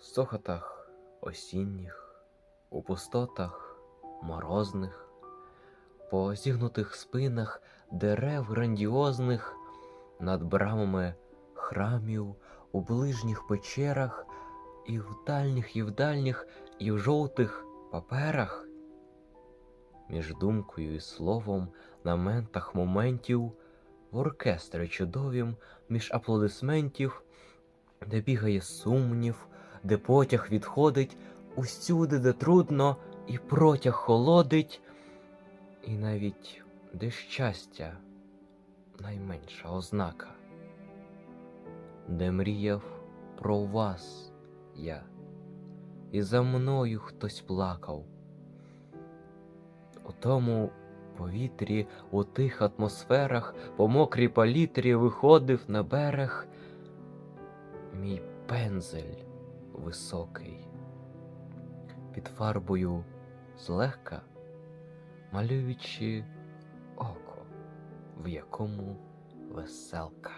сохотах осінніх, у пустотах морозних, по зігнутих спинах дерев грандіозних, над брамами храмів, у ближніх печерах, і в дальніх, і в дальніх, і в жовтих паперах. Між думкою і словом на ментах моментів, в оркестри чудовім, між аплодисментів, де бігає сумнів, де потяг відходить, усюди, де трудно, і протяг холодить, і навіть де щастя найменша ознака, де мріяв про вас я, і за мною хтось плакав. У тому повітрі, у тих атмосферах, по мокрій палітрі виходив на берег мій пензель високий, під фарбою злегка малюючи око, в якому веселка.